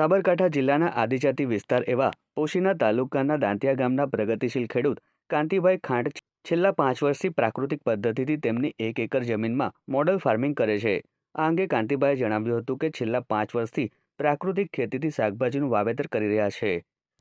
સાબરકાંઠા જિલ્લાના આદિજાતિ વિસ્તાર એવા પોશીના તાલુકાના દાંતિયા ગામના પ્રગતિશીલ ખેડૂત કાંતિભાઈ ખાંટ છેલ્લા પાંચ વર્ષથી પ્રાકૃતિક પદ્ધતિથી તેમની એક એકર જમીનમાં મોડલ ફાર્મિંગ કરે છે. આ અંગે કાંતિભાઈએ જણાવ્યું હતું કે છેલ્લા પાંચ વર્ષથી પ્રાકૃતિક ખેતીથી શાકભાજીનું વાવેતર કરી રહ્યા છે.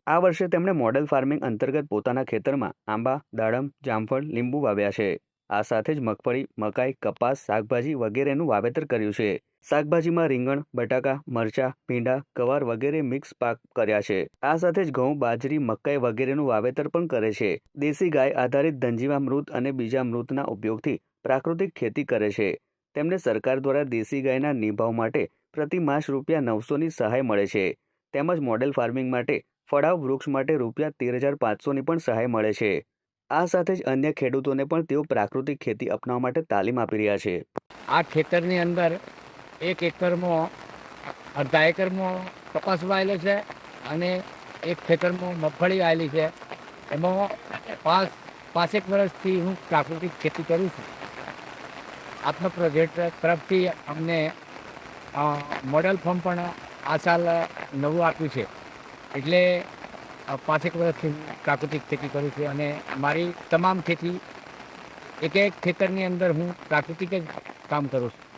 આ વર્ષે તેમણે મોડલ ફાર્મિંગ અંતર્ગત પોતાના ખેતરમાં આંબા, દાડમ, જામફળ, લીંબુ વાવ્યા છે. આ સાથે જ મગફળી, મકાઈ, કપાસ, શાકભાજી વગેરેનું વાવેતર કર્યું છે. શાકભાજીમાં રીંગણ, બટાકા, મરચાં, ભીંડા, ગવાર વગેરે મિક્સ પાક કર્યા છે. આ સાથે જ ઘઉં, બાજરી, મકાઈ વગેરેનું વાવેતર પણ કરે છે. દેશી ગાય આધારિત ધનજીવા મૃત અને બીજા મૃતના ઉપયોગથી પ્રાકૃતિક ખેતી કરે છે. તેમને સરકાર દ્વારા દેશી ગાયના નિભાવ માટે પ્રતિ માસ રૂપિયા નવસોની સહાય મળે છે. તેમજ મોડેલ ફાર્મિંગ માટે ફળાવ વૃક્ષ માટે રૂપિયા તેર હજાર પાંચસોની પણ સહાય મળે છે. આ સાથે જ અન્ય ખેડૂતોને પણ તેઓ પ્રાકૃતિક ખેતી અપનાવવા માટે તાલીમ આપી રહ્યા છે. આ ખેતરની અંદર એક એકરમાં અડધા એકરમાં કપાસ વાયેલો છે અને એક ખેતરમાં મગફળી વાયેલી છે. એમાં પાંચ પાંચેક વર્ષથી હું પ્રાકૃતિક ખેતી કરું છું. આત્મ પ્રોજેક્ટ તરફથી અમને મોડલ ફોર્મ પણ આ સાલ નવું આપ્યું છે. એટલે પાંચેક વર્ષથી પ્રાકૃતિક ખેતી કરું છું અને મારી તમામ ખેતી એક એક ખેતરની અંદર હું પ્રાકૃતિક જ કામ કરું છું.